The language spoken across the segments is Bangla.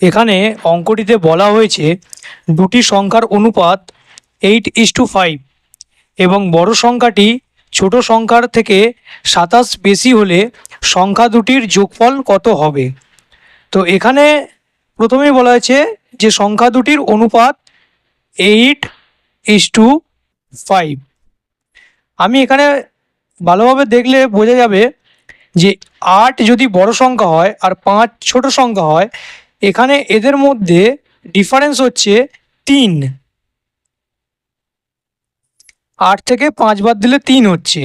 এখানে অঙ্কটিতে বলা হয়েছে দুটি সংখ্যার অনুপাত এইট ইস টু ফাইভ এবং বড় সংখ্যাটি ছোট সংখ্যার থেকে সাতাশ বেশি হলে সংখ্যা দুটির যোগফল কত হবে? তো এখানে প্রথমেই বলা হয়েছে যে সংখ্যা দুটির অনুপাত এইট ইস টু ফাইভ আমি এখানে ভালোভাবে দেখলে বোঝা যাবে যে আট যদি বড় সংখ্যা হয় আর পাঁচ ছোট সংখ্যা হয় এখানে এদের মধ্যে ডিফারেন্স হচ্ছে তিন। আট থেকে পাঁচ বাদ দিলে তিন হচ্ছে।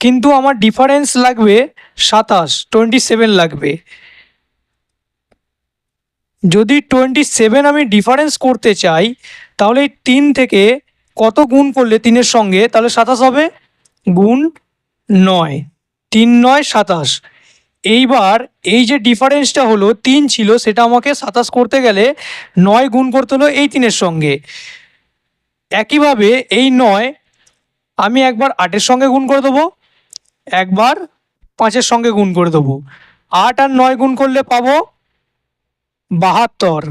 কিন্তু আমার ডিফারেন্স লাগবে সাতাশ টোয়েন্টি সেভেন লাগবে। যদি টোয়েন্টি সেভেন আমি ডিফারেন্স করতে চাই, তাহলে তিন থেকে কত গুণ করলে তিনের সঙ্গে? তাহলে সাতাশ হবে গুণ নয়। তিন নয়, সাতাশ। এইবার এই যে ডিফারেন্সটা হলো, তিন ছিল, সেটা আমাকে সাতাশ করতে গেলে নয় গুণ করতে হলো এই তিনের সঙ্গে। একইভাবে এই নয়, আমি একবার আটের সঙ্গে গুণ করে দেবো, একবার পাঁচের সঙ্গে গুণ করে দেবো। আট আর নয় গুণ করলে পাবো বাহাত্তর।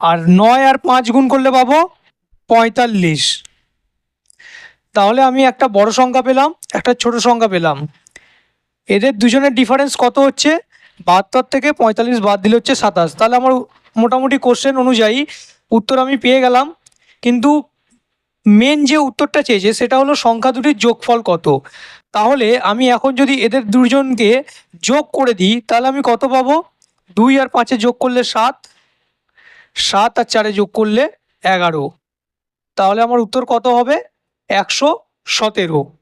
আর নয় আর পাঁচ গুণ করলে পাবো পঁয়তাল্লিশ। তাহলে আমি একটা বড় সংখ্যা পেলাম, একটা ছোট সংখ্যা পেলাম। এদের দুজনের ডিফারেন্স কত হচ্ছে? বাহাত্তর থেকে পঁয়তাল্লিশ বাদ দিলে হচ্ছে সাতাশ। তাহলে আমার মোটামুটি কোশ্চেন অনুযায়ী উত্তর আমি পেয়ে গেলাম। কিন্তু মেন যে উত্তরটা চেয়েছে, সেটা হলো সংখ্যা দুটির যোগফল কত? তাহলে আমি এখন যদি এদের দুজনকে যোগ করে দিই, তাহলে আমি কত পাবো? দুই আর পাঁচে যোগ করলে সাত। সাত আর চারে যোগ করলে এগারো। তাহলে আমার উত্তর কত হবে? একশো সতেরো।